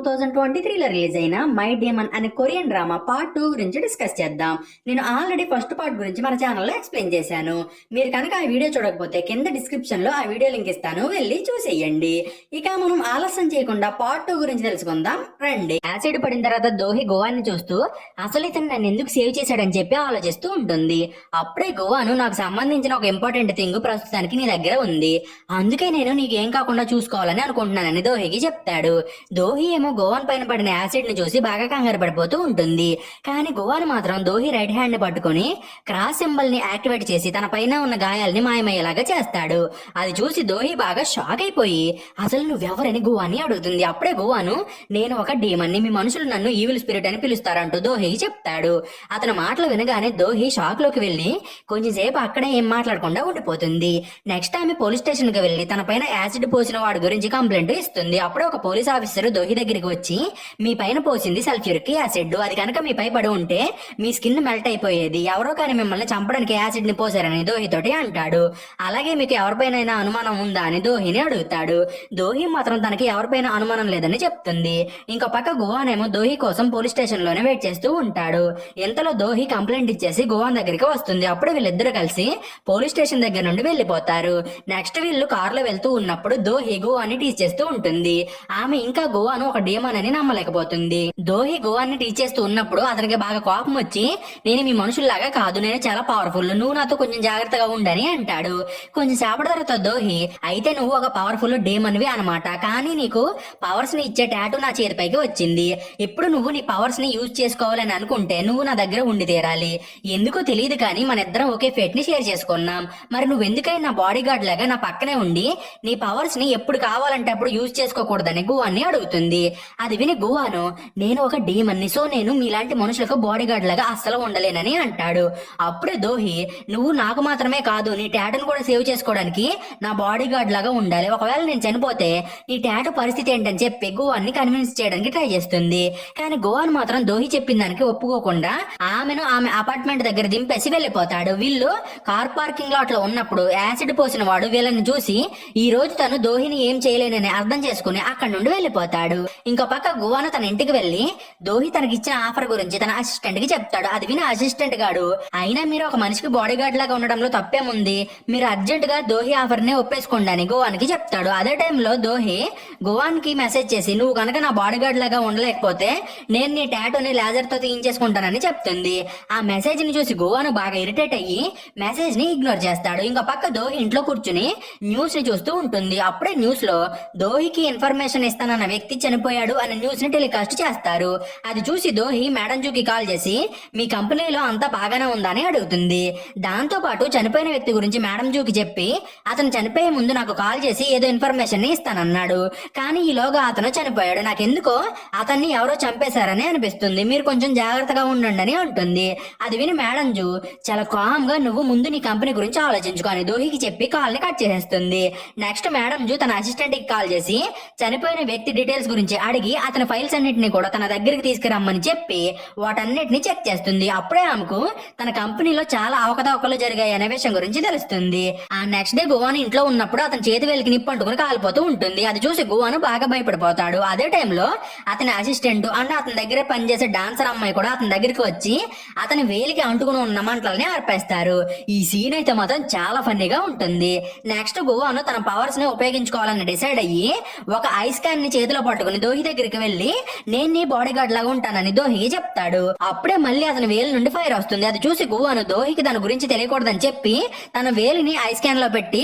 Thousand twenty త్రీలో release అయిన my Daemon అనే కొరియన్ డ్రామా పార్ట్ టూ గురించి డిస్కస్ చేద్దాం. నేను ఆల్రెడీ ఫస్ట్ పార్ట్ గురించి మన ఛానల్లో ఎక్స్ప్లెయిన్ చేశాను. మీరు కనుక ఆ వీడియో చూడకపోతే కింద డిస్క్రిప్షన్లో ఆ వీడియో లింక్ ఇస్తాను. వెళ్ళి చూసేయండి. ఇక మనం ఆలస్యం చేయకుండా పార్ట్ టూ గురించి తెలుసుకుందాం. రండి. యాసిడ్ పడిన తర్వాత దోహి గోవాని చూస్తూ అసలు ఇతను నన్ను ఎందుకు సేవ్ చేశాడని చెప్పి ఆలోచిస్తూ ఉంటుంది. అప్పుడే గోవాను నాకు సంబంధించిన ఒక ఇంపార్టెంట్ థింగ్ ప్రస్తుతానికి నీ దగ్గర ఉంది. అందుకే నేను నీకేం కాకుండా చూసుకోవాలని అనుకుంటున్నానని దోహికి చెప్తాడు. దోహి ఏమో గోవాన్ పైన పడిన యాసిడ్ని చూసి బాగా కంగారు పడిపోతూ ఉంటుంది. కానీ గోవాన్ మాత్రం దోహి రైట్ హ్యాండ్ని పట్టుకొని క్రాస్ సింబల్ని యాక్టివేట్ చేసి తన పైన ఉన్న గాయాల్ని మాయమయ్యేలాగా చేస్తాడు. అది చూసి దోహి బాగా షాక్ అయిపోయి అసలు నువ్వెవరని గోవాని అడుగుతుంది. అప్పుడే గోవాను నేను ఒక డీమన్ని మీ మనుషులు నన్ను ఈవిల్ స్పిరిట్ అని పిలుస్తారంటూ దోహి చెప్తాడు. అతని మాటలు వినగానే దోహి షాక్లోకి వెళ్ళి కొంచెంసేపు అక్కడే ఏం మాట్లాడకుండా ఉండిపోతుంది. నెక్స్ట్ ఆమె పోలీస్ స్టేషన్కి వెళ్ళి తన పైన యాసిడ్ పోసిన వాడి గురించి కంప్లైంట్ ఇస్తుంది. అప్పుడే ఒక పోలీస్ ఆఫీసర్ దోహి దగ్గర దగ్గరికి వచ్చి మీ పైన పోసింది సల్ఫ్యూరిక్ యాసిడ్. అది కనుక మీ పై పడి ఉంటే మీ స్కిన్ మెల్ట్ అయిపోయేది. ఎవరో కానీ మిమ్మల్ని చంపడానికి యాసిడ్ని పోసారని దోహితోటి అంటాడు. అలాగే మీకు ఎవరిపైన అనుమానం ఉందా అని దోహిని అడుగుతాడు. దోహి మాత్రం తనకి ఎవరిపైన అనుమానం లేదని చెప్తుంది. ఇంకో పక్క గోవానేమో దోహి కోసం పోలీస్ స్టేషన్లోనే వెయిట్ చేస్తూ ఉంటాడు. ఇంతలో దోహి కంప్లైంట్ ఇచ్చేసి గోవాన్ దగ్గరికి వస్తుంది. అప్పుడు వీళ్ళిద్దరు కలిసి పోలీస్ స్టేషన్ దగ్గర నుండి వెళ్ళిపోతారు. నెక్స్ట్ వీళ్ళు కారులో వెళ్తూ ఉన్నప్పుడు దోహి గోవాని టీచ్ చేస్తూ ఉంటుంది. ఆమె ఇంకా గోవాను ఒక డేమన్ నమ్మలేకపోతుంది. దోహి గోవాన్ని టీచ్ చేస్తూ ఉన్నప్పుడు అతనికి బాగా కోపం వచ్చి నేను మీ మనుషుల్లాగా కాదు నేను చాలా పవర్ఫుల్ నువ్వు నాతో కొంచెం జాగ్రత్తగా ఉండని అంటాడు. కొంచెం సేపటి తర్వాత దోహి అయితే నువ్వు ఒక పవర్ఫుల్ డేమన్వి అనమాట కానీ నీకు పవర్స్ని ఇచ్చే టాటూ నా చేతిపైకి వచ్చింది. ఇప్పుడు నువ్వు నీ పవర్స్ని యూజ్ చేసుకోవాలని అనుకుంటే నువ్వు నా దగ్గర ఉండి తీరాలి. ఎందుకో తెలియదు కానీ మన ఇద్దరం ఒకే ఫేట్ని షేర్ చేసుకున్నాం. మరి నువ్వు ఎందుకని నా బాడీ గార్డ్ లాగా నా పక్కనే ఉండి నీ పవర్స్ని ఎప్పుడు కావాలంటే అప్పుడు యూజ్ చేసుకోకూడదని గువాన్ని అడుగుతుంది. అది విని గువాను నేను ఒక డీమన్ని సో నేను మీలాంటి మనుషులకు బాడీ గార్డ్ లాగా అస్సలు ఉండలేనని అంటాడు. అప్పుడే దోహి నువ్వు నాకు మాత్రమే కాదు నీ ట్యాటను కూడా సేవ్ చేసుకోవడానికి నా బాడీ గార్డ్ లాగా ఉండాలి. ఒకవేళ నేను చనిపోతే నీ ట్యాట పరిస్థితి ఏంటని చెప్పి గోవాన్ని కన్విన్స్ చేయడానికి ట్రై చేస్తుంది. కానీ గోవాన్ మాత్రం దోహి చెప్పిన దానికి ఒప్పుకోకుండా ఆమెను ఆమె అపార్ట్మెంట్ దగ్గర దింపేసి వెళ్ళిపోతాడు. వీళ్ళు కార్ పార్కింగ్ లాట్లో ఉన్నప్పుడు యాసిడ్ పోసిన వాడు వీళ్ళని చూసి ఈ రోజు తను దోహిని ఏం చేయలేనని అర్థం చేసుకుని అక్కడి నుండి వెళ్ళిపోతాడు. ఇంకో పక్క గువాను తన ఇంటికి వెళ్ళి దోహి తనకిచ్చిన ఆఫర్ గురించి తన అసిస్టెంట్కి చెప్తాడు. అది విని అసిస్టెంట్ గాడు అయినా మీరు ఒక మనిషికి బాడీ గార్డ్ లాగా ఉండడంలో తప్పేముంది? మీరు అర్జెంట్గా దోహి ఆఫర్ని ఒప్పేసుకోండి అని గోవానికి చెప్తాడు. అదే టైంలో దోహి గోవాన్కి మెసేజ్ చేసి నువ్వు కనుక నా బాడీ గార్డ్ లాగా ఉండలేకపోతే నేను నీ టాటూని లేజర్తో తీయించేసుకుంటానని చెప్తుంది. ఆ మెసేజ్ని చూసి గోవాను బాగా ఇరిటేట్ అయ్యి మెసేజ్ని ఇగ్నోర్ చేస్తాడు. ఇంకో పక్క దోహి ఇంట్లో కూర్చుని న్యూస్ని చూస్తూ ఉంటుంది. అప్పుడే న్యూస్లో దోహికి ఇన్ఫర్మేషన్ ఇస్తానన్న వ్యక్తి చనిపోయాడు అనే న్యూస్ని టెలికాస్ట్ చేస్తారు. అది చూసి దోహి మేడం జూకి కాల్ చేసి మీ కంపెనీలో అంతా బాగానే ఉందని అడుగుతుంది. దాంతో పాటు చనిపోయిన వ్యక్తి గురించి మేడం జూకి చెప్పి అతను చనిపోయే ముందు నాకు కాల్ చేసి ఏదో ఇన్ఫర్మేషన్ని ఇస్తానన్నాడు కానీ ఈలోగా అతను చనిపోయాడు. నాకెందుకో అతన్ని ఎవరో చంపేశారని అనిపిస్తుంది. మీరు కొంచెం జాగ్రత్తగా ఉండండి అని అంటుంది. అది విని మేడం జూ చాలా కామ్గా నువ్వు ముందు నీ కంపెనీ గురించి ఆలోచించుకొని దోహికి చెప్పి కాల్ని కట్ చేసేస్తుంది. నెక్స్ట్ మేడం జూ తన అసిస్టెంట్కి కాల్ చేసి చనిపోయిన వ్యక్తి డీటెయిల్స్ గురించి అడిగి అతని ఫైల్స్ అన్నిటిని కూడా తన దగ్గరికి తీసుకురమ్మని చెప్పి వాటన్నిటిని చెక్ చేస్తుంది. అప్పుడే ఆమెకు తన కంపెనీలో చాలా అవకతవకలు జరిగాయి అనే విషయం గురించి తెలుస్తుంది. ఆ నెక్స్ట్ డే భువాన్ ఇంట్లో ఉన్నప్పుడు అతని చేతి వేలికి నిప్పు అంటుకుని కాలిపోతూ ఉంటుంది. అది చూసి గువాను బాగా భయపడిపోతాడు. అదే టైంలో అతని అసిస్టెంట్ అండ్ అతని దగ్గర పనిచేసే డాన్సర్ అమ్మాయి కూడా అతని దగ్గరికి వచ్చి అతని వేలికి అంటుకుని ఉన్న మంటలని ఆర్పేస్తారు. ఈ సీన్ అయితే మాత్రం చాలా ఫన్నీగా ఉంటుంది. నెక్స్ట్ గువాను తన పవర్స్ని ఉపయోగించుకోవాలని డిసైడ్ అయ్యి ఒక ఐస్ క్యాన్ని చేతిలో పట్టుకుని దోహి దగ్గరికి వెళ్ళి నేను నీ బాడీ గార్డ్ లాగా ఉంటానని దోహి చెప్తాడు. అప్పుడే మళ్ళీ అతని వేలు నుండి ఫైర్ వస్తుంది. అది చూసి గువాను దోహికి తన గురించి తెలియకూడదని చెప్పి తన వేలిని ఐ స్కాన్లో పెట్టి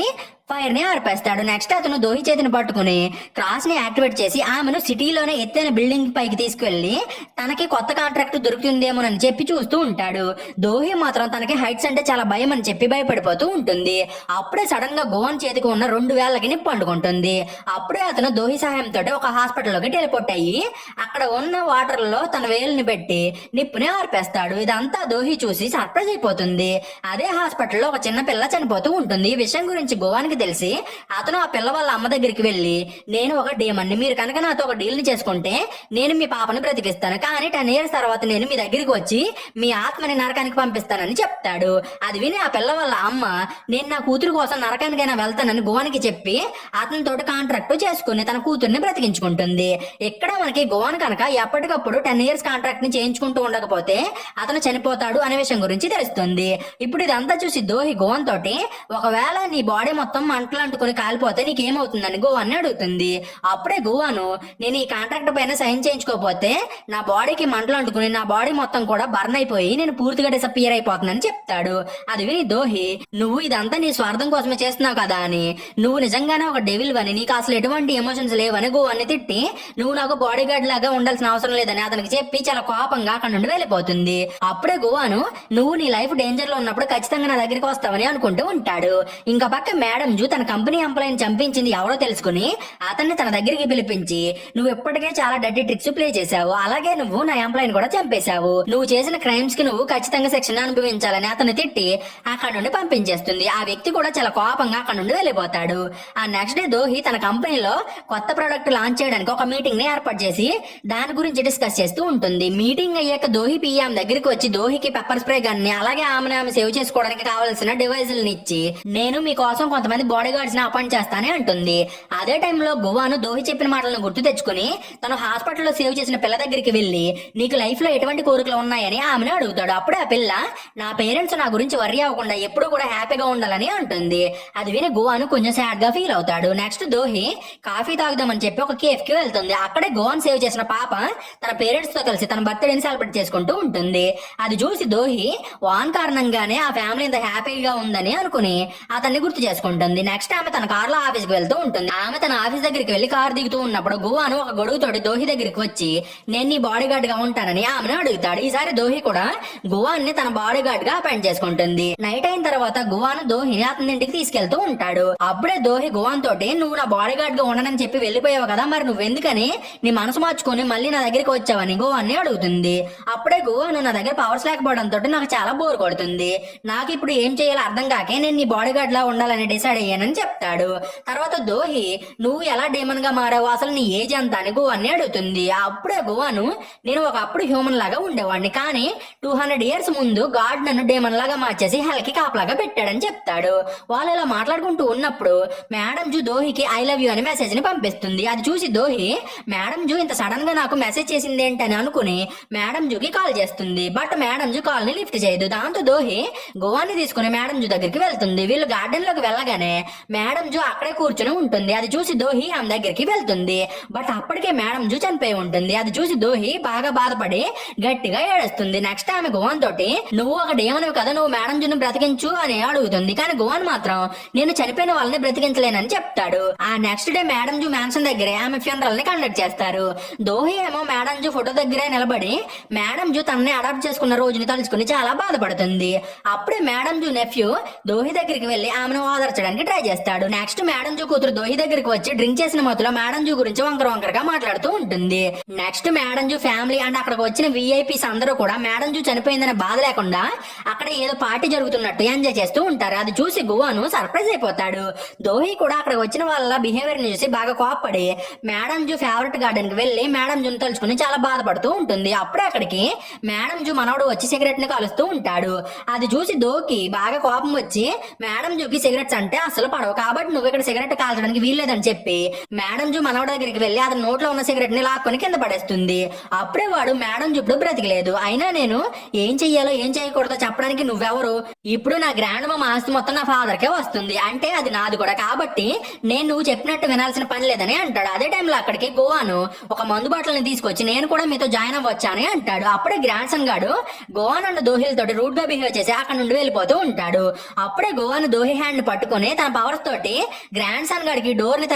ఫైర్ని ఆర్పేస్తాడు. నెక్స్ట్ అతను దోహి చేతిని పట్టుకుని క్రాస్ని యాక్టివేట్ చేసి ఆమెను సిటీలోనే ఎత్తైన బిల్డింగ్ పైకి తీసుకెళ్ళి తనకి కొత్త కాంట్రాక్ట్ దొరుకుతుందేమోనని చెప్పి చూస్తూ ఉంటాడు. దోహి మాత్రం తనకి హైట్స్ అంటే చాలా భయం అని చెప్పి భయపడిపోతూ ఉంటుంది. అప్పుడే సడన్గా గోవన్ చేతికి ఉన్న రెండు వేలకి నిప్పు అంటుకుంటుంది అప్పుడే అతను దోహి సహాయంతో ఒక హాస్పిటల్లోకి టెలిపోర్ట్ అయ్యి అక్కడ ఉన్న వాటర్లో తన వేలుని పెట్టి నిప్పుని ఆర్పేస్తాడు. ఇదంతా దోహి చూసి సర్ప్రైజ్ అయిపోతుంది. అదే హాస్పిటల్లో ఒక చిన్న పిల్ల చనిపోతూ ఉంటుంది. ఈ విషయం గురించి గోవానికి గోవాన్కి తెలిసి అతను ఆ పిల్ల వాళ్ళ అమ్మ దగ్గరికి వెళ్ళి నేను ఒక డేమన్ని మీరు కనుక నాతో ఒక డీల్ని చేసుకుంటే నేను మీ పాపని బ్రతికిస్తాను. కానీ టెన్ ఇయర్స్ తర్వాత నేను మీ దగ్గరికి వచ్చి మీ ఆత్మని నరకానికి పంపిస్తానని చెప్తాడు. అది విని ఆ పిల్ల వాళ్ళ అమ్మ నేను నా కూతురు కోసం నరకానికైనా వెళ్తానని గోవానికి చెప్పి అతనితో కాంట్రాక్ట్ చేసుకుని తన కూతుర్ని బ్రతికించుకుంటుంది. ఇక్కడ మనకి గోవాన్ కనుక ఎప్పటికప్పుడు టెన్ ఇయర్స్ కాంట్రాక్ట్ని చేయించుకుంటూ ఉండకపోతే అతను చనిపోతాడు అనే విషయం గురించి తెలుస్తుంది. ఇప్పుడు ఇదంతా చూసి దోహి గోవన్ తోటి ఒకవేళ నీ బాడీ మొత్తం మంటలు అంటుకుని కాలిపోతే నీకేమవుతుందని అని అడుగుతుంది. అప్పుడే గోవాను నేను ఈ కాంట్రాక్ట్ పైన సైన్ చేయించుకోకపోతే నా బాడీకి మంటలు అంటుకుని నా బాడీ మొత్తం కూడా బర్న్ అయిపోయి నేను పూర్తిగా డిసప్పియర్ అయిపోతుందని చెప్తాడు. అది విని దోహి నువ్వు ఇదంతా నీ స్వార్థం కోసమే చేస్తున్నావు కదా అని. నువ్వు నిజంగానే ఒక డెవిల్ అని నీకు అసలు ఎటువంటి ఎమోషన్స్ లేవని గోవాన్ని తిట్టి నువ్వు నాకు బాడీ గార్డ్ లాగా ఉండాల్సిన అవసరం లేదని అతనికి చెప్పి చాలా కోపంగా అక్కడ నుండి వెళ్ళిపోతుంది. అప్పుడే గోవాను నువ్వు నీ లైఫ్ డేంజర్లో ఉన్నప్పుడు ఖచ్చితంగా నా దగ్గరికి వస్తావని అనుకుంటూ ఉంటాడు. ఇంకా పక్క మేడం జూ తన కంపెనీ ఎంప్లాయీని చంపించింది ఎవరో తెలుసుకుని అతన్ని తన దగ్గరికి పిలిపించి నువ్వు ఇప్పటికే చాలా డడ్డి ట్రిక్స్ ప్లే చేశావు. అలాగే నువ్వు నా ఎంప్లాయీని కూడా చంపేశావు. నువ్వు చేసిన క్రైమ్స్కి నువ్వు ఖచ్చితంగా శిక్షణ అనుభవించాలని అతను తిట్టి అక్కడ నుండి పంపించేస్తుంది. ఆ వ్యక్తి కూడా చాలా కోపంగా అక్కడ నుండి వెళ్ళిపోతాడు. ఆ నెక్స్ట్ డే దోహి తన కంపెనీలో కొత్త ప్రోడక్ట్ లాంచ్ చేయడానికి ఒక మీటింగ్ని ఏర్పాటు చేసి దాని గురించి డిస్కస్ చేస్తూ ఉంటుంది. మీటింగ్ అయ్యాక దోహి పిఎం దగ్గరికి వచ్చి దోహికి పెప్పర్ స్ప్రే గన్ని అలాగే ఆమెను ఆమె సేవ్ చేసుకోవడానికి కావాల్సిన డివైజులను ఇచ్చి నేను మీకోసం కొంతమంది బాడీ గార్డ్స్ని అపాయింట్ చేస్తానే అంటుంది. అదే టైంలో గువాను దోహి చెప్పిన మాటలను గుర్తు తెచ్చుకుని తను హాస్పిటల్లో సేవ్ చేసిన పిల్ల దగ్గరికి వెళ్ళి నీకు లైఫ్లో ఎటువంటి కోరికలు ఉన్నాయని ఆమెను అడుగుతాడు. అప్పుడే ఆ పిల్ల నా పేరెంట్స్ నా గురించి వర్రీ అవ్వకుండా ఎప్పుడు కూడా హ్యాపీగా ఉండాలని అంటుంది. అది విని గోవాను కొంచెం సాడ్గా ఫీల్ అవుతాడు. నెక్స్ట్ దోహి కాఫీ తాగుదామని చెప్పి ఒక కేఫ్కి వెళ్తుంది. అక్కడే గోవాను సేవ్ చేసిన పాప తన పేరెంట్స్తో కలిసి తన బర్త్డేని సెలబ్రేట్ చేసుకుంటూ ఉంటుంది. అది చూసి దోహి వాన్ కారణంగానే ఆ ఫ్యామిలీ ఇంత హ్యాపీగా ఉందని అనుకుని అతన్ని గుర్తు చేసుకుంటుంది. నెక్స్ట్ ఆమె తన కార్లో ఆఫీస్కి వెళ్తూ ఉంటుంది. ఆమె తన ఆఫీస్ దగ్గరికి వెళ్ళి కార్ దిగుతూ ఉన్నప్పుడు గోవాను ఒక గొడుగుతోటి దోహి దగ్గరికి వచ్చి నేను నీ బాడీ గార్డ్గా ఉంటానని ఆమెను అడుగుతాడు. ఈసారి దోహి కూడా గువాన్ని తన బాడీ గార్డ్గా అపాయింట్ చేసుకుంటుంది. నైట్ అయిన తర్వాత గువాను దోహిని అతని ఇంటికి తీసుకెళ్తూ ఉంటాడు. అప్పుడే దోహి గువాన్ తోటి నువ్వు నా బాడీ గార్డ్గా ఉండనని చెప్పి వెళ్ళిపోయావు కదా మరి నువ్వెందుకని? నీ మనసు మార్చుకొని మళ్ళీ నా దగ్గరికి వచ్చావని గువాన్ని అడుగుతుంది. అప్పుడే గువాను నా దగ్గర పవర్స్ లేకపోవడంతో నాకు చాలా బోర్ కొడుతుంది. నాకు ఇప్పుడు ఏం చేయాలో అర్థం కాకే నేను నీ బాడీ గార్డ్ లా ఉండాలని డిసైడ్ అయ్యానని చెప్తాడు. తర్వాత దోహి నువ్వు ఎలా డేమన్గా మారావు అసలు నీ ఏజ్ ఎంత? అని గువాన్ని అడుగుతుంది. అప్పుడే గోవాను నేను ఒకప్పుడు హ్యూమన్ లాగా ఉండేవాడిని. కానీ టూ హండ్రెడ్ ఇయర్స్ ముందు గాడ్ నన్ను డేమన్ లాగా మార్చేసి హెల్కి కాపలాగా పెట్టాడని చెప్తాడు. వాళ్ళు ఇలా మాట్లాడుకుంటూ ఉన్నప్పుడు మేడం జూ దోహికి ఐ లవ్ యూ అని మెసేజ్ని పంపిస్తుంది. అది చూసి దోహి మేడం జూ ఇంత సడన్గా నాకు మెసేజ్ చేసింది ఏంటని అనుకుని మేడం జూకి కాల్ చేస్తుంది. బట్ మేడం జూ కాల్ని లిఫ్ట్ చేయదు. దాంతో దోహి గోవాని తీసుకుని మేడం జూ దగ్గరికి వెళ్తుంది. వీళ్ళు గార్డెన్లోకి వెళ్ళగానే మేడం జూ అక్కడే కూర్చొని ఉంటుంది. అది చూసి దోహి ఆమె దగ్గరికి వెళ్తుంది. బట్ అప్పటికే మేడం జూ చనిపోయి ఉంటుంది. అది చూసి దోహి బాగా బాధపడి గట్టిగా ఏడుస్తుంది. నెక్స్ట్ ఆమె గోవన్ తోటి నువ్వు ఒక డేమనివి కదా? నువ్వు మేడం జోను బ్రతికించు అని అడుగుతుంది. కానీ గోవన్ మాత్రం నేను చనిపోయిన వాళ్ళని బ్రతికించలేనని చెప్తాడు. ఆ next day madam Joo mansion దగ్గరే ఆమె ఫ్యూనరల్ని కండక్ట్ చేస్తారు. దోహి ఏమో మేడం జూ ఫోటో దగ్గరే నిలబడి మేడం జూ తనని అడాప్ట్ చేసుకున్న రోజుని తలుచుకుని చాలా బాధపడుతుంది. అప్పుడే మేడం జూ నెఫ్యూ దోహి దగ్గరికి వెళ్ళి ఆమెను ఓదార్చడానికి ట్రై చేస్తాడు. నెక్స్ట్ మేడం జూ కూతురు దోహి దగ్గరికి వచ్చి డ్రింక్ చేసిన మత్తులో మేడం జూ గురించి వంకర వంకరగా మాట్లాడుతూ ఉంటుంది. Next madam Joo family and అక్కడికి వచ్చిన విఐపీస్ అందరూ కూడా మేడం జూ చనిపోయిందనే బాధ లేకుండా అక్కడ ఏదో పార్టీ జరుగుతున్నట్టు ఎంజాయ్ చేస్తూ ఉంటారు. అది చూసి గువాను సర్ప్రైజ్ అయిపోతాడు. దోహి కూడా అక్కడ వచ్చిన వాళ్ళ బిహేవియర్ని చూసి బాగా కోప్పడి మేడం జూ ఫేవరెట్ గార్డెన్కి వెళ్ళి మేడం జూను తలుచుకుని చాలా బాధపడుతూ ఉంటుంది. అప్పుడే అక్కడికి మేడం జూ మనవడు వచ్చి సిగరెట్ని కాలుస్తూ ఉంటాడు. అది చూసి దోకి బాగా కోపం వచ్చి మేడం జూకి సిగరెట్స్ అంటే అసలు పడవు. కాబట్టి నువ్వు ఇక్కడ సిగరెట్ కాల్చడానికి వీల్లేదని చెప్పి మేడం జూ మనవడ దగ్గరికి వెళ్ళి అతని నోట్లో ఉన్న సిగరెట్ని లాక్కొని కింద పడేస్తుంది. అప్పుడే వాడు మేడం జూ బ్రతికలేదు. అయినా నేను ఏం చెయ్యాలో ఏం చేయకూడదో చెప్పడానికి నువ్వెవరు? ఇప్పుడు నా గ్రాండ్ మా ఆస్తి మొత్తం నా ఫాదర్ కే వస్తుంది. అంటే అది నాది కూడా. కాబట్టి నేను నువ్వు చెప్పినట్టు వినాల్సిన పని లేదని అంటాడు. అదే టైంలో అక్కడికి గోవాను ఒక మందు బాటిల్ని తీసుకొచ్చి నేను కూడా మీతో జాయిన్ అవ్వచ్చాని అంటాడు. అప్పుడే గ్రాండ్ సన్ గాడు గోవా అండ్ దోహిల్ తోటి రూట్గా బిహేవ్ చేసి అక్కడ నుండి వెళ్ళిపోతూ ఉంటాడు. అప్పుడే గోవాను దోహి హ్యాండ్ పట్టుకొని తన పవర్స్ తోటి గ్రాండ్ సన్ గడికి డోర్ని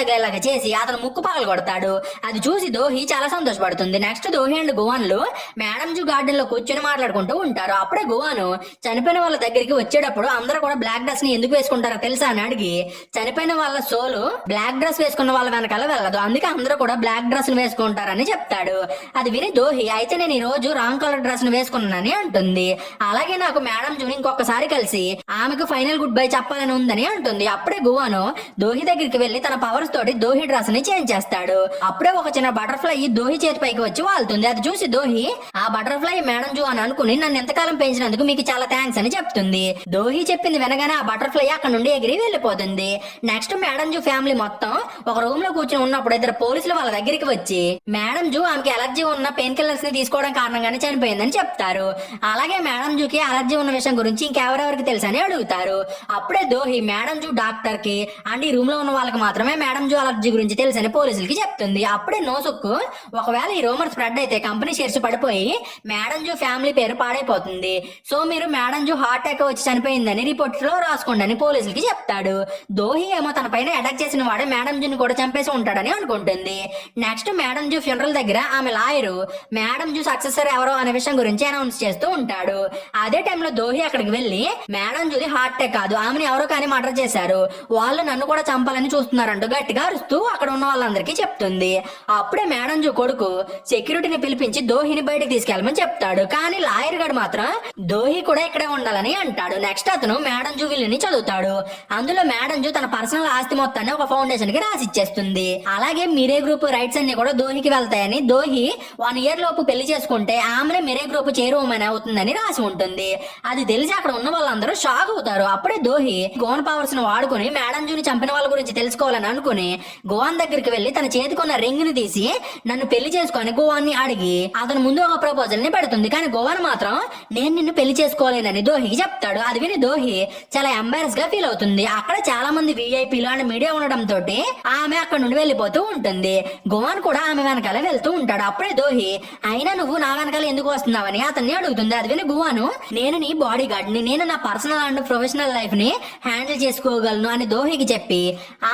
చేసి అతను ముక్కు పగలు కొడతాడు. అది చూసి దోహి చాలా సంతోషపడుతుంది. నెక్స్ట్ దోహి అండ్ గోవాన్లు మేడం జూ గార్డెన్లో కూర్చొని మాట్లాడుకుంటూ ఉంటారు. అప్పుడే గోవాను చనిపోయిన వాళ్ళ దగ్గరికి వచ్చేటప్పుడు అందరూ కూడా బ్లాక్ డ్రెస్ని ఎందుకు వేసుకుంటారో తెలుసా అని అడిగి చనిపోయిన వాళ్ళ సోలు బ్లాక్ డ్రెస్ వేసుకున్న వాళ్ళ వెనకాల వెళ్ళదు. అందుకే అందరూ కూడా బ్లాక్ డ్రెస్ వేసుకుంటారని చెప్తాడు. అది విని దోహి అయితే నేను ఈ రోజు రాంగ్ కలర్ డ్రెస్ను వేసుకున్నానని అంటుంది. అలాగే నాకు మేడం జూని ఇంకొకసారి కలిసి ఆమెకు ఫైనల్ గుడ్ బై చెప్పాలని ఉందని అంటుంది. అప్పుడే గువాను దోహి దగ్గరికి వెళ్ళి తన పవర్స్ తోటి దోహి డ్రెస్ని చేంజ్ చేస్తాడు. అప్పుడే ఒక చిన్న బటర్ఫ్లై దోహి చేతి పైకి వచ్చి వాళ్తుంది. అది చూసి దోహి ఆ బటర్ఫ్లై మేడం జూ అని అనుకుని నన్ను ఎంతకాలం పెంచినందుకు మీకు చాలా థ్యాంక్స్ అని చెప్తుంది. దోహి చెప్పింది వినగానే ఆ బటర్ఫ్లై అక్కడ నుండి ఎగిరి వెళ్ళిపోతుంది. నెక్స్ట్ మేడం జూ ఫ్యామిలీ మొత్తం ఒక రూమ్లో కూర్చుని ఉన్నప్పుడు ఇద్దరు పోలీసులు వాళ్ళ దగ్గరికి వచ్చి మేడం జూ ఆమెకి ఎలర్జీ ఉన్న పెయిన్ కిల్లర్స్ని తీసుకోవడం కారణంగానే చనిపోయిందని చెప్తారు. అలాగే మేడం జూకి అలర్జీ ఉన్న విషయం గురించి ఇంకెవరెవరికి తెలుసని అడుగుతారు. అప్పుడే దోహి మేడం జూ డాక్టర్కి అండ్ ఈ రూమ్లో ఉన్న వాళ్ళకి మాత్రమే మేడం జూ అలర్జీ గురించి తెలుసని పోలీసులకి చెప్తుంది. అప్పుడే నోసుక్కు ఒకవేళ ఈ రూమర్ స్ప్రెడ్ అయితే కంపెనీ షేర్స్ పడిపోయి మేడం జూ ఫ్యామిలీ పేరు పాడైపోతుంది. సో మీరు మేడం జూ హార్ట్ అటాక్ వచ్చి చనిపోయిందని రిపోర్ట్లో రాసుకోండి పోలీసులకి చెప్తాడు. దోహి ఏమో తన పైన అటాక్ చేసిన వాడే మేడం జూని కూడా చంపేసి ఉంటాడని అనుకుంటుంది. నెక్స్ట్ మేడం జూ ఫ్యూనరల్ దగ్గర ఆమె లాయరు మేడం జూ సక్సెసర్ ఎవరో అనే విషయం గురించి అనౌన్స్ చేస్తూ ఉంటాడు. అదే టైంలో దోహి అక్కడికి వెళ్ళి మేడం జూది హార్ట్ అటాక్ కాదు ఆమెను ఎవరో కానీ మర్డర్ చేశారు. వాళ్ళు నన్ను కూడా చంపాలని చూస్తున్నారంటూ. గట్టిగా అరుస్తూ అక్కడ ఉన్న వాళ్ళందరికీ చెప్తుంది. అప్పుడే మేడంజు కొడుకు సెక్యూరిటీని పిలిపించి దోహిని బయటకు తీసుకెళ్ళమని చెప్తాడు. కానీ లాయర్ గడు మాత్రం దోహి కూడా ఇక్కడే ఉండాలని అంటాడు. నెక్స్ట్ అతను మేడంజు విల్లుని చదువుతాడు. అందులో మేడంజు తన పర్సనల్ ఆస్తి మొత్తాన్ని ఒక ఫౌండేషన్కి రాసి ఇచ్చేస్తుంది అలాగే మిరే గ్రూప్ రైట్స్ అన్ని కూడా దోహికి వెళ్తాయని దోహి వన్ ఇయర్ లోపు పెళ్ళి చేసుకుంటే ఆమెనే మిరే గ్రూప్ చేరువమని అవుతుందని రాసి ఉంటుంది. అది తెలిసి అక్కడ ఉన్న వాళ్ళందరూ షాక్ అవుతారు. అప్పుడే దోహి గోన్ పవర్స్ వాడుకొని మేడం జూని చంపిన వాళ్ళ గురించి తెలుసుకోవాలని అనుకుని గోవాన్ దగ్గరికి వెళ్ళి తన చేతికున్న రింగ్ని తీసి నన్ను పెళ్ళి చేసుకొని గోవాన్ని అడిగి అతను ముందు ఒక ప్రపోజల్ని పెడుతుంది. కానీ గోవాన్ మాత్రం నేను నిన్ను పెళ్ళి చేసుకోలేనని దోహికి చెప్తాడు. అది విని దోహి చాలా ఎంబారస్గా ఫీల్ అవుతుంది. అక్కడ చాలా మంది విఐపీలు అండ్ మీడియా ఉండడం తోటి ఆమె అక్కడ నుండి వెళ్ళిపోతూ ఉంటుంది. గోవాన్ కూడా ఆమె వెనకాల వెళ్తూ ఉంటాడు. అప్పుడే దోహి అయినా నువ్వు నా వెనకాల ఎందుకు వస్తున్నావని అతన్ని అడుగుతుంది. అది విని గోవాను నేను నీ బాడీ గార్డ్ని నేను నా పర్సనల్ అండ్ ప్రొఫెషనల్ లైఫ్ని హ్యాండిల్ చేసుకోగలను అని దోహికి చెప్పి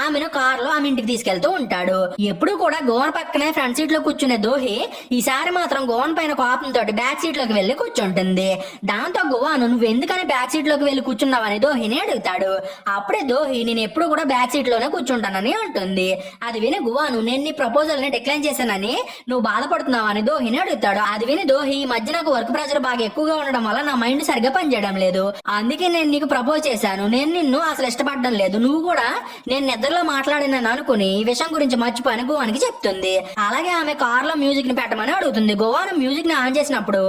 ఆమెను కార్లో ఆమె ఇంటికి తీసుకెళ్తూ ఉంటాడు. ఎప్పుడు కూడా గోవన్ పక్కనే ఫ్రంట్ సీట్లో కూర్చునే దోహి ఈసారి మాత్రం గోవన్ పైన కోపంతో బ్యాక్ సీట్లోకి వెళ్ళి కూర్చుంటుంది. దాంతో గోవాను నువ్వు ఎందుకని బ్యాక్ సీట్లోకి వెళ్ళి కూర్చున్నావని దోహిని అడుగుతాడు. అప్పుడే దోహి నేను ఎప్పుడు కూడా బ్యాక్ సీట్లోనే కూర్చుంటానని అంటుంది. అది విని గువాను నేను నీ ప్రపోజల్ని డిక్లైన్ చేశానని నువ్వు బాధపడుతున్నావని దోహిని అడుగుతాడు. అది విని దోహి ఈ మధ్య నాకు వర్క్ ప్రెషర్ బాగా ఎక్కువగా ఉండడం వల్ల నా మైండ్ సరిగ్గా పనిచేయడం లేదు. అందుకే నేను నీకు ప్రపోజ్ చేశాను. నేను నిన్ను అసలు మాట్లాడడం లేదు. నువ్వు కూడా నేను నిద్రలో మాట్లాడినాను అనుకుని ఈ విషయం గురించి మర్చిపోని గోవానికి చెప్తుంది. అలాగే ఆమె కార్లో మ్యూజిక్ని పెట్టమని అడుగుతుంది. గోవాను మ్యూజిక్ని ఆన్ చేసినప్పుడు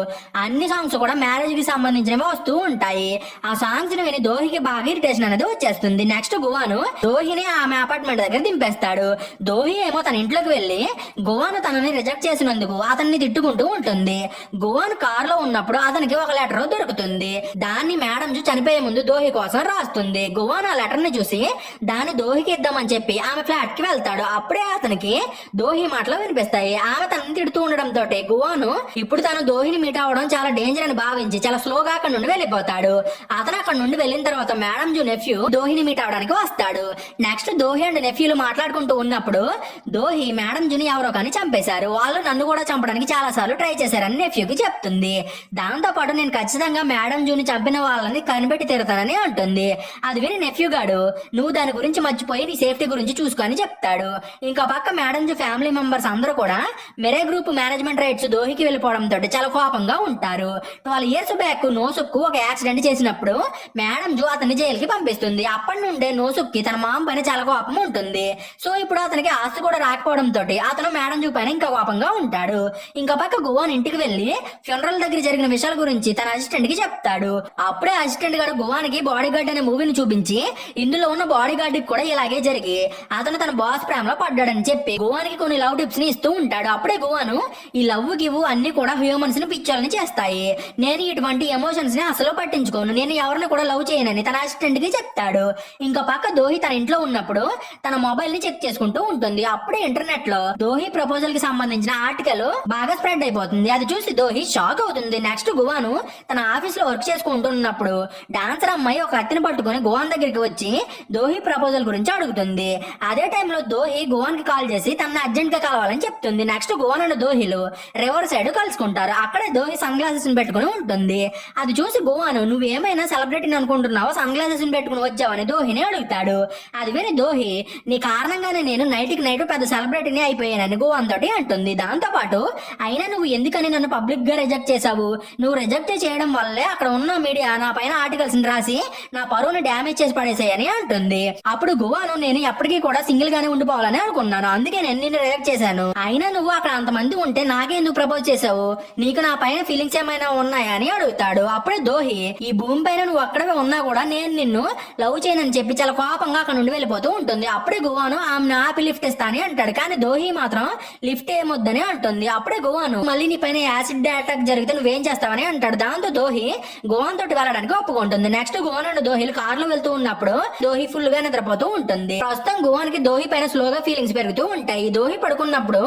అన్ని సాంగ్స్ కూడా మ్యారేజ్కి సంబంధించినవి వస్తూ ఉంటాయి. ఆ సాంగ్స్ని విని దోహికి బాగా ఇరిటేషన్ అనేది వచ్చేస్తుంది. నెక్స్ట్ గోవాను దోహిని ఆమె అపార్ట్మెంట్ దగ్గర దింపేస్తాడు. దోహి ఏమో తన ఇంట్లోకి వెళ్ళి గోవాను తనని రిజెక్ట్ చేసినందుకు అతన్ని తిట్టుకుంటూ ఉంటుంది. గోవాను కార్లో ఉన్నప్పుడు అతనికి ఒక లెటర్ దొరుకుతుంది. దాన్ని మేడం చనిపోయే ముందు దోహి కోసం రాస్తుంది. గోవాను ఆ లెటర్ ని చూసి దాన్ని దోహికి ఇద్దామని చెప్పి ఆమె ఫ్లాట్కి వెళ్తాడు. అప్పుడే అతనికి దోహి మాటలు వినిపిస్తాయి. ఆమె తనని తిడుతూ ఉండడం తోటి గువాను ఇప్పుడు తను దోహిని మీట్ అవ్వడం చాలా డేంజర్ అని భావించి చాలా స్లోగా అక్కడ నుండి వెళ్ళిపోతాడు. అతను అక్కడ నుండి వెళ్ళిన తర్వాత మేడం జూ నెఫ్యూ దోహిని మీట్ అవడానికి వస్తాడు. నెక్స్ట్ దోహి అండ్ నెఫ్యూలు మాట్లాడుకుంటూ ఉన్నప్పుడు దోహి మేడం జుని ఎవరో కానీ చంపేశారు. వాళ్ళు నన్ను కూడా చంపడానికి చాలా సార్లు ట్రై చేశారని నెఫ్యూకి చెప్తుంది. దాంతో పాటు నేను ఖచ్చితంగా మేడం జూని చంపిన వాళ్ళని కనిపెట్టి తిరుతానని అంటుంది. అది విని నెఫ్యూ గాడు నువ్వు దాని గురించి మర్చిపోయి నీ సేఫ్టీ గురించి చూసుకొని చెప్తాడు. ఇంకా పక్క మేడం ఫ్యామిలీ మెంబర్స్ అందరూ కూడా మెరే గ్రూప్ మేనేజ్మెంట్ రైట్స్ దోహికి వెళ్ళిపోవడం తోటి చాలా కోపంగా ఉంటారు. ట్వెల్వ్ ఇయర్స్ బ్యాక్ నోసుక్కు ఒక యాక్సిడెంట్ చేసినప్పుడు మేడం జో అతన్ని జైలుకి పంపిస్తుంది. అప్పటి నుండే నోసుక్కి తన మామ పైన చాలా కోపం ఉంటుంది. సో ఇప్పుడు అతనికి ఆస్తి కూడా రాకపోవడం తోటి అతను మేడం జూ పైన ఇంకా కోపంగా ఉంటాడు. ఇంకా పక్క గోవాన్ ఇంటికి వెళ్ళి ఫ్యూనరల్ దగ్గర జరిగిన విషయాల గురించి తన అసిస్టెంట్కి చెప్తాడు. అప్పుడే అసిస్టెంట్ గారు గోవానికి బాడీ గార్డ్ అనే మూవీని చూపించి ఇందులో ఉన్న బాడీ గార్డ్కి కూడా ఇలాగే జరిగి అతను తన బాస్ ప్రేమలో పడ్డాడని చెప్పి గోవానికి కొన్ని లవ్ టిప్స్ని ఇస్తూ ఉంటాడు. అప్పుడే గోవాను ఈ లవ్ గివ్ అన్ని కూడా హ్యూమన్స్ని పిచ్చాలని చేస్తాయి. నేను ఇటువంటి ఎమోషన్స్ని అసలు పట్టించుకోను. నేను ఎవరిని కూడా లవ్ చేయనని తన అసిస్టెంట్కి చెప్తాడు. ఇంకా పక్క దోహి తన ఇంట్లో ఉన్నప్పుడు తన మొబైల్ని చెక్ చేసుకుంటూ ఉంటుంది. అప్పుడే ఇంటర్నెట్లో దోహి ప్రపోజల్కి సంబంధించిన ఆర్టికల్ బాగా స్ప్రెడ్ అయిపోతుంది. అది చూసి దోహి షాక్ అవుతుంది. నెక్స్ట్ గువాను తన ఆఫీస్లో వర్క్ చేసుకుంటున్నప్పుడు డాన్సర్ అమ్మాయి ఒక అత్తిని పట్టుకుని గువాన్ దగ్గరికి వచ్చి దోహి ప్రపోజల్ గురించి అడుగుతుంది. అదే టైంలో దోహి గోవాన్కి కాల్ చేసి తన అర్జెంట్గా కలవాలని చెప్తుంది. నెక్స్ట్ గోవాన్ అండ్ దోహిలు రివర్ సైడ్ కలుసుకుంటారు. అక్కడే దోహి సన్ గ్లాసెస్ పెట్టుకుని ఉంటుంది. అది చూసి గోవాను నువ్వేమైనా సెలబ్రిటీని అనుకుంటున్నావో? సన్ గ్లాసెస్ పెట్టుకుని వచ్చావని దోహిని అడుగుతాడు. అది విని దోహి నీ కారణంగానే నేను నైట్కి నైట్ పెద్ద సెలబ్రిటీని అయిపోయానని గోవాన్ తోటి అంటుంది. దాంతో పాటు అయినా నువ్వు ఎందుకని నన్ను పబ్లిక్గా రిజెక్ట్ చేశావు? నువ్వు రిజెక్ట్ చేయడం వల్లే అక్కడ ఉన్న మీడియా నా పైన ఆర్టికల్స్ రాసి నా పరువుని డ్యామేజ్ చేసి పడేసాయి అని అంటుంది. అప్పుడు గువాను నేను ఎప్పటికీ కూడా సింగిల్ గానే ఉండిపోవాలని అనుకున్నాను. అందుకే నేను నిన్ను రిజెక్ట్ చేశాను. అయినా నువ్వు అక్కడ అంతమంది ఉంటే నాకే ఎందుకు ప్రపోజ్ చేసావు నీకు నా పైన ఫీలింగ్స్ ఏమైనా ఉన్నాయా అని అడుగుతాడు. అప్పుడే దోహి ఈ భూమి పైన నువ్వు అక్కడే ఉన్నా కూడా నేను నిన్ను లవ్ చేయనని చెప్పి చాలా కోపంగా అక్కడ నుండి వెళ్ళిపోతూ ఉంటుంది. అప్పుడే గువాను ఆమె ఆపి లిఫ్ట్ ఇస్తానని అంటాడు. కానీ దోహి మాత్రం లిఫ్ట్ ఏమొద్దని అంటుంది. అప్పుడే గువాను మళ్ళీ నీ పైన యాసిడ్ అటాక్ జరిగితే నువ్వేం చేస్తావని అంటాడు. దాంతో దోహి గోవాన్ తోటి వెళ్ళడానికి ఒప్పుకుంటుంది. నెక్స్ట్ గోవాన్ అండ్ దోహిలు కార్లో వెళ్తూ ఉన్నప్పుడు దోహి ఫుల్గా నిద్రపోతూ ఉంటుంది. ప్రస్తుతం గోవానికి దోహి పైన స్లోగా ఫీలింగ్స్ పెరుగుతూ ఉంటాయి. దోహి పడుకున్నప్పుడు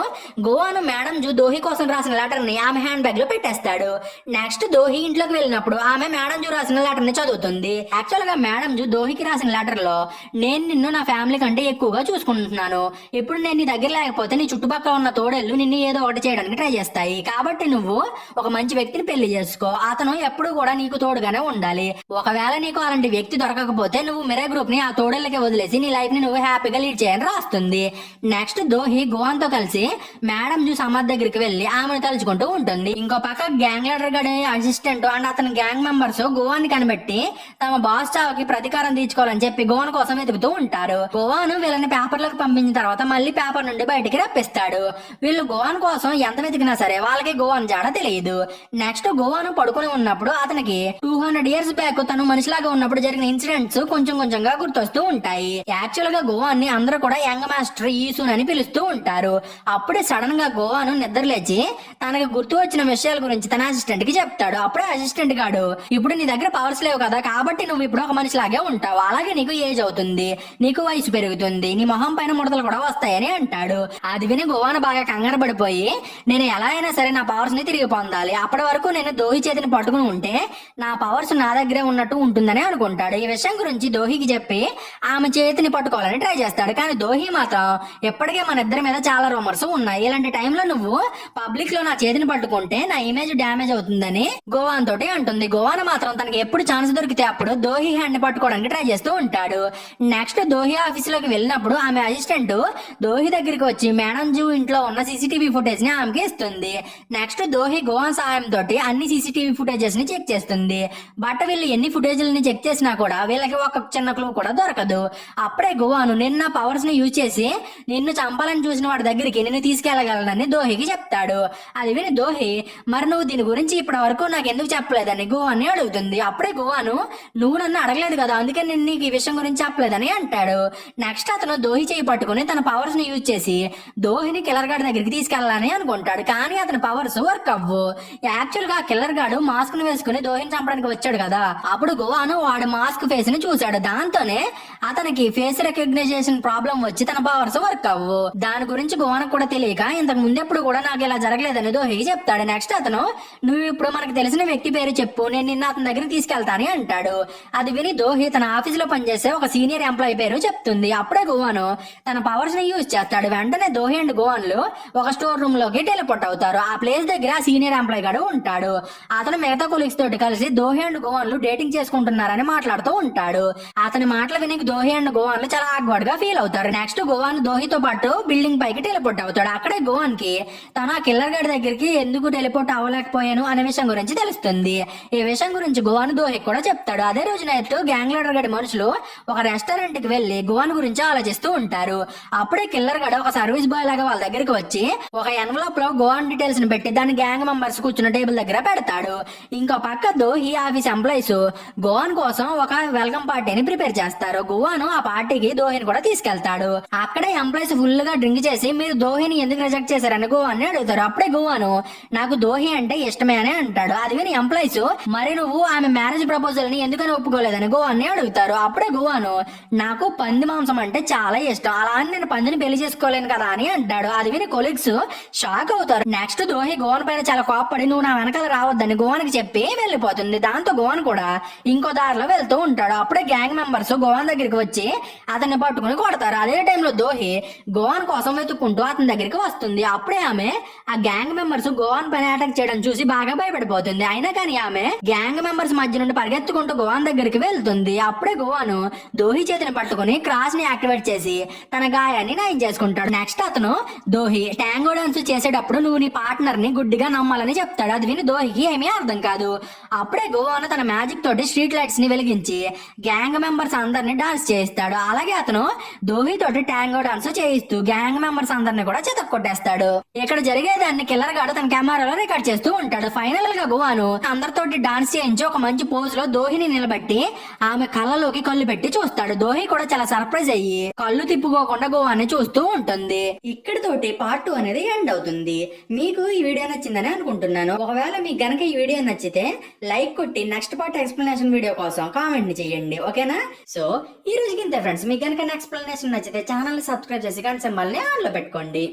గోవాను మేడం జూ దోహి కోసం రాసిన లెటర్ని ఆమె హ్యాండ్ బ్యాగ్లో పెట్టేస్తాడు. నెక్స్ట్ దోహి ఇంట్లోకి వెళ్ళినప్పుడు ఆమె మేడం జూ రాసిన లెటర్ని చదువుతుంది. యాక్చువల్గా మేడం జూ దోహికి రాసిన లెటర్లో నేను నిన్ను నా ఫ్యామిలీ కంటే ఎక్కువగా చూసుకుంటున్నాను. ఇప్పుడు నేను నీ దగ్గర లేకపోతే నీ చుట్టుపక్కల ఉన్న తోడేళ్ళు నిన్ను ఏదో ఒకటి చేయడానికి ట్రై చేస్తాయి. కాబట్టి నువ్వు ఒక మంచి వ్యక్తిని పెళ్ళి చేసుకో. అతను ఎప్పుడు కూడా నీకు తోడుగానే ఉండాలి. ఒకవేళ నీకు అలాంటి వ్యక్తి దొరకకపోతే నువ్వు వేరే గ్రూప్ని ఆ తోడళ్ళకి వదిలేసి నీ లైఫ్ని నువ్వు హ్యాపీగా లీడ్ చేయని రాస్తుంది. నెక్స్ట్ దోహి గోవాన్తో కలిసి మేడం చూసి అమ్మ దగ్గరికి వెళ్ళి ఆమెను తలుచుకుంటూ ఉంటుంది. ఇంకో పక్క గ్యాంగ్ లీడర్ గడి అసిస్టెంట్ అండ్ అతని గ్యాంగ్ మెంబర్స్ గోవాని కనిపెట్టి తమ బాస్ చావుకి ప్రతీకారం తీర్చుకోవాలని చెప్పి గోవాన్ కోసం వెతుకుతూ ఉంటారు. గోవాను వీళ్ళని పేపర్లకు పంపించిన తర్వాత మళ్ళీ పేపర్ నుండి బయటికి రప్పిస్తాడు. వీళ్ళు గోవాన్ కోసం ఎంత వెతికినా సరే వాళ్ళకి గోవాన్ జాడ తెలియదు. నెక్స్ట్ గోవాను పడుకొని ఉన్నప్పుడు అతనికి టూ హండ్రెడ్ ఇయర్స్ బ్యాక్ తను మనిషిలాగా ఉన్నప్పుడు జరిగిన ఇన్సిడెంట్స్ కొంచెం కొంచెంగా గుర్తొస్తూ ఉంటాయి. యాక్చువల్గా గోవాన్ని అందరూ కూడా యంగ్ మాస్టర్ ఈసూన్ అని పిలుస్తూ ఉంటారు. అప్పుడే సడన్గా గోవాను నిద్రలేచి తనకు తనకి గుర్తు వచ్చిన విషయాల గురించి తన అసిస్టెంట్కి చెప్తాడు. అప్పుడే అసిస్టెంట్ గాడు ఇప్పుడు నీ దగ్గర పవర్స్ లేవు కదా కాబట్టి నువ్వు ఇప్పుడు ఒక మనిషిలాగే ఉంటావు. అలాగే నీకు ఏజ్ అవుతుంది నీకు వయసు పెరుగుతుంది నీ మొహం పైన ముడతలు కూడా వస్తాయని అంటాడు. అది విని గోవాను బాగా కంగారు పడిపోయి నేను ఎలా అయినా సరే నా పవర్స్ని తిరిగి పొందాలి. అప్పటి వరకు నేను దోహి చేతిని పట్టుకుని ఉంటే నా పవర్స్ నా దగ్గరే ఉన్నట్టు ఉంటుందని అనుకుంటాడు. ఈ విషయం గురించి దోహి దోహికి చెప్పి ఆమె చేతిని పట్టుకోవాలని ట్రై చేస్తాడు. కానీ దోహి మాత్రం ఎప్పటికే మన ఇద్దరి మీద చాలా రూమర్స్ ఉన్నాయి. ఇలాంటి టైంలో నువ్వు పబ్లిక్లో నా చేతిని పట్టుకుంటే నా ఇమేజ్ డ్యామేజ్ అవుతుందని గోవాన్ తోటి అంటుంది. గోవాన్ మాత్రం తనకి ఎప్పుడు ఛాన్స్ దొరికితే అప్పుడు దోహి హ్యాండ్ని పట్టుకోవడానికి ట్రై చేస్తూ ఉంటాడు. నెక్స్ట్ దోహి ఆఫీస్లోకి వెళ్ళినప్పుడు ఆమె అసిస్టెంట్ దోహి దగ్గరికి వచ్చి మేడం జూ ఇంట్లో ఉన్న సీసీటీవీ ఫుటేజ్ని ఆమెకి ఇస్తుంది. నెక్స్ట్ దోహి గోవాన్ సహాయం తోటి అన్ని సీసీటీవీ ఫుటేజెస్ని చెక్ చేస్తుంది. బట్ వీళ్ళు ఎన్ని ఫుటేజ్లని చెక్ చేసినా కూడా వీళ్ళకి ఒక చిన్న క్లూ కూడా దొరకదు. అప్పుడే గోవాను నిన్న పవర్స్ని యూజ్ చేసి నిన్ను చంపాలని చూసిన వాడి దగ్గరికి నిన్ను తీసుకెళ్ళగలనని దోహికి చెప్తాడు. అది విని దోహి మరి నువ్వు దీని గురించి ఇప్పటి వరకు నాకు ఎందుకు చెప్పలేదని గోవాని అడుగుతుంది. అప్పుడే గోవాను నువ్వు నన్ను అడగలేదు కదా అందుకే నేను నీకు ఈ విషయం గురించి చెప్పలేదని అంటాడు. నెక్స్ట్ అతను దోహి చేయి పట్టుకుని తన పవర్స్ని యూజ్ చేసి దోహిని కిల్లర్ గార్డ్ దగ్గరికి తీసుకెళ్ళాలని అనుకుంటాడు. కానీ అతని పవర్స్ వర్క్ అవ్వు. యాక్చువల్గా కిల్లర్ గాడు మాస్క్ను వేసుకుని దోహిని చంపడానికి వచ్చాడు కదా. అప్పుడు గోవాను వాడు మాస్క్ ఫేస్ని చూశాడు. దాంతోనే అతనికి ఫేస్ రికగ్నైజేషన్ ప్రాబ్లం వచ్చి తన పవర్స్ వర్క్ అవ్వు. దాని గురించి భువనకు కూడా తెలియక ఇంతకు ముందెప్పుడు కూడా నాకు ఇలా జరగలేదని దోహి చెప్తాడు. నెక్స్ట్ అతను నువ్వు ఇప్పుడు మనకు తెలిసిన వ్యక్తి పేరు చెప్పు నేను నిన్న అతని దగ్గరికి తీసుకెళ్తానని అంటాడు. అది విని దోహి తన ఆఫీస్లో పనిచేసే ఒక సీనియర్ ఎంప్లాయీ పేరు చెప్తుంది. అప్పుడే గోవాను తన పవర్స్ని యూజ్ చేస్తాడు. వెంటనే దోహి అండ్ గోవాన్లు ఒక స్టోర్ రూమ్లోకి టెలిపోర్ట్ అవుతారు. ఆ ప్లేస్ దగ్గర సీనియర్ ఎంప్లాయీ గడు ఉంటాడు. అతను మిగతా కొలీగ్స్ తోటి కలిసి దోహి అండ్ గోవాన్లు డేటింగ్ చేసుకుంటున్నారని మాట్లాడుతూ ఉంటాడు. అతని మాటలు విని దోహి అండ్ గోవాన్లు చాలా ఆగ్వర్డ్గా ఫీల్ అవుతారు. నెక్స్ట్ గోవాన్ దోహితో పాటు బిల్డింగ్ పైకి టెలిపోర్ట్ అవుతాడు. అక్కడే గోవాన్కి తన కిల్లర్ గడి దగ్గరికి ఎందుకు టెలిపోర్ట్ అవ్వలేకపోయాను అనే విషయం గురించి తెలుస్తుంది. ఈ విషయం గురించి గోవాన్ దోహికి కూడా చెప్తాడు. అదే రోజు నైట్ గ్యాంగ్ లీడర్ గడి మనుషులు ఒక రెస్టారెంట్కి వెళ్ళి గోవాన్ గురించి ఆలోచిస్తూ ఉంటారు. అప్పుడే కిల్లర్ గడ ఒక సర్వీస్ బాయ్ లాగా వాళ్ళ దగ్గరికి వచ్చి ఒక ఎన్వలప్లో గోవాన్ డీటెయిల్స్ని పెట్టి దాని గ్యాంగ్ మెంబర్స్ కూర్చున్న టేబుల్ దగ్గర పెడతాడు. ఇంకో పక్క దోహి ఆఫీస్ ఎంప్లాయీస్ గోవాన్ కోసం ఒక వెల్కమ్ పార్టీని ప్రిపేర్ చేస్తారు గోవాను ఆ పార్టీకి దోహిని కూడా తీసుకెళ్తాడు. అక్కడ ఎంప్లాయీస్ ఫుల్గా డ్రింక్ చేసి మీరు దోహిని ఎందుకు రిజెక్ట్ చేశారని గోవాని అడుగుతారు. అప్పుడే గోవాను నాకు దోహి అంటే ఇష్టమే అని అంటాడు. అది విని ఎంప్లాయీస్ మరి నువ్వు ఆమె మ్యారేజ్ ప్రపోజల్ని ఎందుకని ఒప్పుకోలేదని గోవాన్ని అడుగుతారు. అప్పుడే గోవాను నాకు పంది మాంసం అంటే చాలా ఇష్టం. అలా అని నేను పందిని పెళ్ళి చేసుకోలేను కదా అని అంటాడు. అది విని కొలీగ్స్ షాక్ అవుతారు. నెక్స్ట్ దోహి గోవన్ పైన చాలా కోప్పడి నువ్వు నా వెనకాల రావద్దని గోవానికి చెప్పి వెళ్ళిపోతుంది. దాంతో గోవన్ కూడా ఇంకో దారిలో వెళ్తూ ఉంటాడు. అప్పుడే గ్యాంగ్ మెంబర్స్ గోవాన్ దగ్గరికి వచ్చి అతన్ని పట్టుకుని కొడతారు. అదే టైంలో దోహి గోవాన్ కోసం వెతుక్కుంటూ అతని దగ్గరికి వస్తుంది. అప్పుడే ఆమె ఆ గ్యాంగ్ మెంబర్స్ గోవాన్ పైన అటాక్ చేయడం చూసి బాగా భయపడిపోతుంది. అయినా కానీ ఆమె గ్యాంగ్ మెంబర్స్ మధ్య నుండి పరిగెత్తుకుంటూ గోవాన్ దగ్గరికి వెళ్తుంది. అప్పుడే గోవాను దోహి చేతిని పట్టుకుని క్రాస్ని యాక్టివేట్ చేసి తన గాయాన్ని నయం చేసుకుంటాడు. నెక్స్ట్ అతను దోహి ట్యాంగో డాన్స్ చేసేటప్పుడు నువ్వు నీ పార్ట్నర్ని గుడ్డిగా నమ్మాలని చెప్తాడు. అది విని దోహికి ఏమీ అర్థం కాదు. అప్పుడే గోవాను తన మ్యాజిక్ తోటి స్ట్రీట్ లైట్స్ని వెలిగించి గ్యాంగ్ మెంబర్స్ అందరిని డాన్స్ చేయిస్తాడు. అలాగే అతను దోహి తోటి ట్యాంగో డాన్స్ చేయిస్తూ గ్యాంగ్ మెంబర్స్ అందరిని కూడా చితక్ కొట్టేస్తాడు. ఇక్కడ జరిగేదాన్ని కిల్లర్ గాడు తన కెమెరాలో రికార్డ్ చేస్తూ ఉంటాడు. ఫైనల్గా గోవాను అందరితోటి డాన్స్ చేయించి ఒక మంచి పోజ్లో దోహిని నిలబెట్టి ఆమె కళ్ళలోకి కళ్ళు పెట్టి చూస్తాడు. దోహి కూడా చాలా సర్ప్రైజ్ అయ్యి కళ్ళు తిప్పుకోకుండా గోవాని చూస్తూ ఉంటుంది. ఇక్కడితోటి పార్ట్ టూ అనేది ఎండ్ అవుతుంది. మీకు ఈ వీడియో నచ్చిందని అనుకుంటున్నాను. ఒకవేళ మీకు గనక ఈ వీడియో నచ్చితే లైక్ కొట్టి నెక్స్ట్ పార్ట్ ఎక్స్ప్లెనేషన్ వీడియో కోసం కామెంట్ చేయండి. ఓకేనా? సో ఈ రోజుకి ఇంతే ఫ్రెండ్స్ మీకు కనుక ఎక్స్ప్లెనేషన్ నచ్చితే ఛానల్ సబ్స్క్రైబ్ చేసి కానీ మళ్ళీ ఆన్లో పెట్టుకోండి.